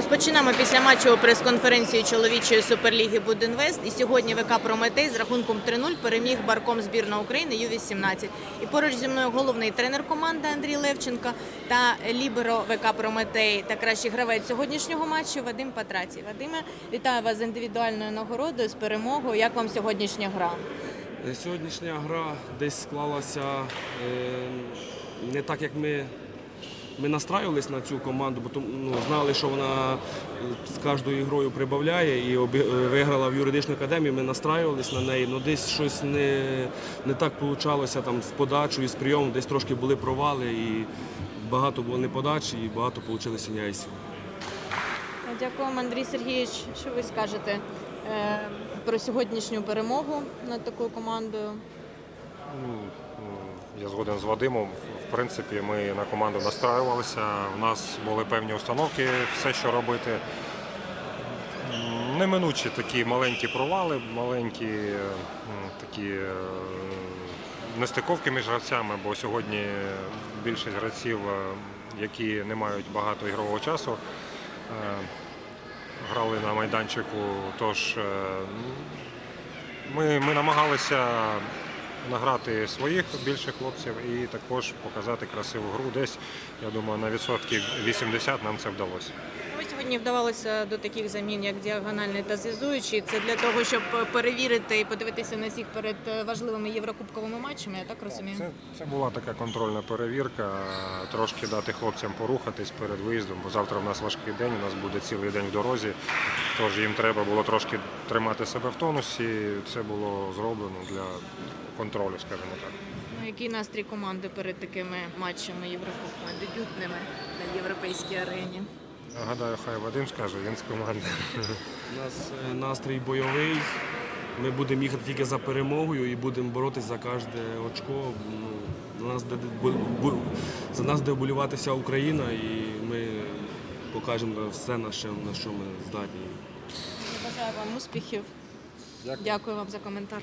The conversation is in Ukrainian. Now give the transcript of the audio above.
Розпочинаємо після матчу прес-конференцію чоловічої суперліги Будинвест. І сьогодні ВК Прометей з рахунком 3-0 переміг барком збірна України Ю-18. І поруч зі мною головний тренер команди Андрій Левченко та ліберо ВК Прометей та кращий гравець сьогоднішнього матчу Вадим Патрацій. Вадиме, вітаю вас з індивідуальною нагородою, з перемогою. Як вам сьогоднішня гра? Сьогоднішня гра десь склалася е, не так, як ми, ми настраювалися на цю команду, бо ну, знали, що вона е, з кожною грою прибавляє і обі- е, виграла в юридичну академію. Ми настраювалися на неї, але десь щось не, не так вийшло там, з подачою, з прийомом, десь трошки були провали і багато було неподач, і багато вийшло няйсів. Дякую, вам, Андрій Сергійович. Що ви скажете е, про сьогоднішню перемогу над такою командою? Я згоден з Вадимом. В принципі, ми на команду настраювалися. У нас були певні установки, все, що робити. Неминучі такі маленькі провали, маленькі такі е, нестиковки між гравцями, бо сьогодні більшість гравців, е, які не мають багато ігрового часу, е, грали на майданчику. Тож ми, ми намагалися награти своїх більше хлопців і також показати красиву гру. Десь, я думаю, на відсотків 80 нам це вдалося. Сьогодні вдавалося до таких замін, як діагональний та зв'язуючий. Це для того, щоб перевірити і подивитися на всіх перед е, важливими єврокубковими матчами. Я так розумію. Це, це була така контрольна перевірка, трошки дати хлопцям порухатись перед виїздом, бо завтра в нас важкий день, у нас буде цілий день в дорозі. Тож їм треба було трошки тримати себе в тонусі. Це було зроблено для контролю, скажімо так. Ну, який настрій команди перед такими матчами єврокубками, дебютними на європейській арені? Гадаю, хай Вадим скаже, він з команди. У нас е, настрій бойовий. Ми будемо їхати тільки за перемогою і будемо боротися за кожне очко. Ну, за нас де, бу- бу- за нас де вболівати вся Україна, і ми покажемо все, на що, на що ми здатні. Бажаю вам успіхів. Дякую. Дякую вам за коментар.